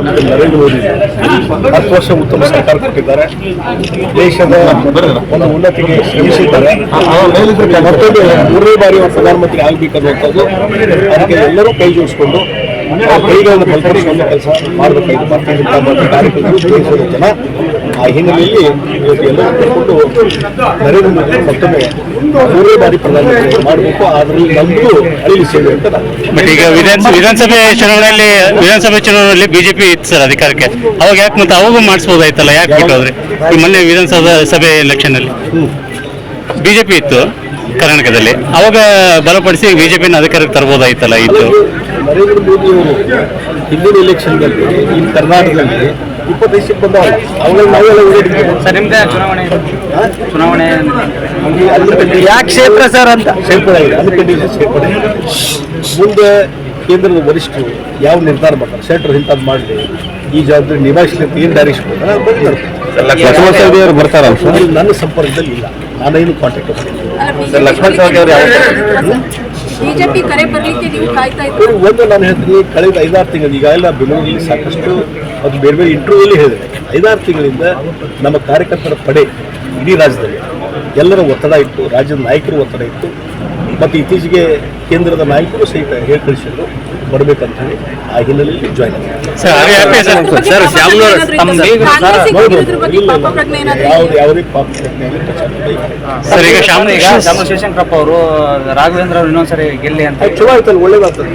ನರೇಂದ್ರ ಮೋದಿ ಹತ್ತು ವರ್ಷ ಉತ್ತಮ ಸರ್ಕಾರ ಕೊಟ್ಟಿದ್ದಾರೆ. ದೇಶದ ಒಂದು ಉನ್ನತಿಗೆ ಶ್ರಮಿಸಿದ್ದಾರೆ. ಮತ್ತೊಂದು ಮೂರನೇ ಬಾರಿ ಪ್ರಧಾನಮಂತ್ರಿ ಆಗಬೇಕನ್ನುವಂಥದ್ದು ಅದಕ್ಕೆ ಎಲ್ಲರೂ ಕೈ ಜೋಡಿಸ್ಕೊಂಡು ಕೈಗಳನ್ನು ಬಲಪಡಿಸುವಂಥ ಕೆಲಸ ಮಾಡಬೇಕಾಗಿ ಭಾರತೀಯ ಜನತಾ ಪಾರ್ಟಿ ಜನ. ಆ ಹಿನ್ನೆಲೆಯಲ್ಲಿ ಇವತ್ತು ಎಲ್ಲರೂ ಕರ್ಕೊಂಡು ನರೇಂದ್ರ ಮೋದಿ ಮತ್ತೊಮ್ಮೆ ಮೂರೇ ಬಾರಿ ಪ್ರಧಾನಮಂತ್ರಿ ಮಾಡಬೇಕು. ಅದರಲ್ಲಿ ನಮ್ಮದು ಅಲ್ಲಿ ಸೇವೆ ಅಂತ ಬಟ್ ಈಗ ವಿಧಾನ ವಿಧಾನಸಭೆ ಚುನಾವಣೆಯಲ್ಲಿ ವಿಧಾನಸಭೆ ಚುನಾವಣೆಯಲ್ಲಿ ಬಿಜೆಪಿ ಇತ್ತು ಸರ್ ಅಧಿಕಾರಕ್ಕೆ. ಅವಾಗ ಯಾಕೆ ಮತ್ತೆ ಅವಾಗೂ ಮಾಡಿಸ್ಬೋದಾಯ್ತಲ್ಲ? ಯಾಕೆ ಬಿಟ್ಟು ಹೋದ್ರಿ ಈ ಮೊನ್ನೆ ವಿಧಾನಸಭಾ ಸಭೆ ಎಲೆಕ್ಷನ್ ಅಲ್ಲಿ. ಬಿಜೆಪಿ ಇತ್ತು. ಕರ್ನಾಟಕದಲ್ಲಿ. ಅವಾಗ ಬಲಪಡಿಸಿ ಬಿಜೆಪಿನ ಅಧಿಕಾರಕ್ಕೆ ತರಬಹುದಾಯ್ತಲ್ಲ ಇತ್ತು ನರೇಂದ್ರ ಮೋದಿ ಅವರು ಹಿಂದಿನ ಎಲೆಕ್ಷನ್ದಲ್ಲಿ ಈ ಕರ್ನಾಟಕದಲ್ಲಿ ಇಪ್ಪತ್ತೈದು ಬಂದ ಅವುಗಳ ನಾವೆಲ್ಲ ಸರ್ ನಿಮ್ದೇ ಚುನಾವಣೆ ಚುನಾವಣೆ ಯಾಕೆ ಕ್ಷೇತ್ರ ಸರ್ ಅಂತ. ಕಂಡೀಷನ್ ಮುಂದೆ ಕೇಂದ್ರದ ವರಿಷ್ಠರು ಯಾವ ನಿರ್ಧಾರ ಮಾಡ್ತಾರೆ? ಸೆಂಟ್ರ್ ಇಂಥದ್ದು ಮಾಡಲಿ ಈ ಜವಾಬ್ದಾರಿ ನಿಭಾಯಿಸ್ಲಿಕ್ಕೆ ಅಂತ ಏನು ಡೈರೆಕ್ಷನ್ ಕೊಡ್ತಾರೆ? ಬರ್ತಾರೆ ಬರ್ತಾರಲ್ಲ ನನ್ನ ಸಂಪರ್ಕದಲ್ಲಿ ಇಲ್ಲ. ನಾನೇನು ಕಾಂಟ್ಯಾಕ್ಟ್ ಸರ್, ಲಕ್ಷ್ಮಣ್ ಸವದಿ ಅವರು ಯಾವ- ಬಿಜೆಪಿ ಕರೆ ಬರಲಿಕ್ಕೆ ನೀವು ಕಾಯ್ತಾ ಇದ್ದೀರಿ? ಒಂದು ನಾನು ಹೇಳ್ತೀನಿ ಕಳೆದ ಐದಾರು ತಿಂಗಳು ಈಗಾಗಲೇ ಬೆಂಗಳೂರಲ್ಲಿ ಸಾಕಷ್ಟು ಅದು ಬೇರೆ ಬೇರೆ ಇಂಟರ್ವ್ಯೂಲಿ ಹೇಳಿದೆ. ಐದಾರು ತಿಂಗಳಿಂದ ನಮ್ಮ ಕಾರ್ಯಕರ್ತರ ಪಡೆ ಇಡೀ ರಾಜ್ಯದಲ್ಲಿ ಎಲ್ಲರ ಒತ್ತಡ ಇತ್ತು ರಾಜ್ಯದ ನಾಯಕರು ಒತ್ತಡ ಇತ್ತು. ಮತ್ತು ಇತ್ತೀಚೆಗೆ ಕೇಂದ್ರದ ನಾಯಕರು ಸಹಿತ ಹೇಳಿ ಕಳಿಸಿದ್ರು. ಬರಬೇಕಂತ ಹೇಳಿ ಆ ಹಿನ್ನೆಲೆಯಲ್ಲಿ ಜಾಯ್ನ್ ಯಾವ್ದು? ಯಾವುದೇ ಪಾಪ ಸರ್ ಈಗ ಶ್ಯಾಮ್ ಈಗ ಶಿವಶಂಕರಪ್ಪ ಅವರು ರಾಘವೇಂದ್ರ ಅವರು ಇನ್ನೊಂದ್ಸರಿ ಗೆಲ್ಲಿ ಅಂತ ಚಲೋ ಆಯ್ತಲ್ಲ ಒಳ್ಳೇದಾಗ್ತದೆ.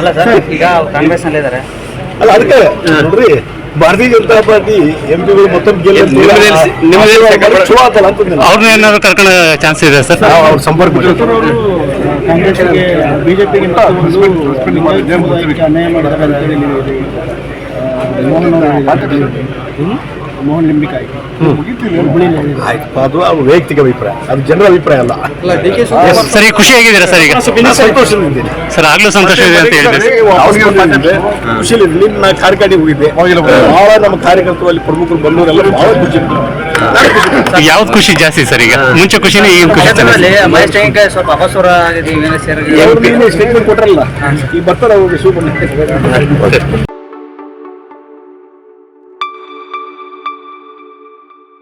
ಅಲ್ಲ ಸರ್ ಈಗ ಕಾಂಗ್ರೆಸ್ನಲ್ಲಿ ಇದಾರೆ ಅಲ್ಲ ಅದಕ್ಕೆ ನೋಡ್ರಿ ಭಾರತೀಯ ಜನತಾ ಪಾರ್ಟಿ ಎಂಪಿಗಳು ಪಿಗಳು ಮತ್ತೊಂದು ಗೆಲ್ಲ ಚಲೋ ಆತಲ್ಲ ಅಂತಂದ್ರೆ ಅವ್ರನ್ನ ಏನಾದ್ರು ಕರ್ಕೊಳ್ಳೋ ಚಾನ್ಸ್ ಇದೆ ಸರ್ ನಾವು ಅವ್ರ ಸಂಪರ್ಕ ಬಿಜೆಪಿಗೆ ಅನ್ಯಾಯ ಅಂತ ಹೇಳಿ ಆ, ಮೋಹನ್ ಲಿಂಬಿಕಾಯಿ. ಆಯ್ತು. ಅದು ಅವ್ರ ವೈಯಕ್ತಿಕ ಅಭಿಪ್ರಾಯ. ಅದು ಜನರ ಅಭಿಪ್ರಾಯ ಅಲ್ಲ. ಸರಿ ಖುಷಿ ಖುಷಿಯಾಗಿದ್ದೀರಾ ಸರ್ ಈಗ? ಸಂತೋಷದಿಂದ ಸರ್ ಆಗ್ಲೂ ಸಂತೋಷ ಇದೆ ಅಂತ ಹೇಳಿದ್ರೆ. ಖುಷಿಯಲ್ಲಿ ನಿನ್ನ ಕಾರ್ಯಕ್ರಮ ಹೋಗಿದ್ದೆ. ಬಹಳ ನಮ್ಮ ಕಾರ್ಯಕರ್ತರು ಅಲ್ಲಿ ಪ್ರಮುಖರು ಬಂದವರೆಲ್ಲ ಬಹಳ ಖುಷಿ ಯಾವ್ದು ಖುಷಿ ಜಾಸ್ತಿ ಸರ್ ಈಗ? ಮುಂಚೆ ಖುಷಿನೇ ಈಗ ಖುಷಿ ಸ್ವಲ್ಪ ಅಪಸ್ವರ ಆಗಿದೆ ಸ್ಟೇಟ್ಮೆಂಟ್ ಕೊಟ್ರಲ್ಲ. ಈಗ ಬರ್ತಾರೆ ಅವ್ರಿಗೆ ಶುಭ.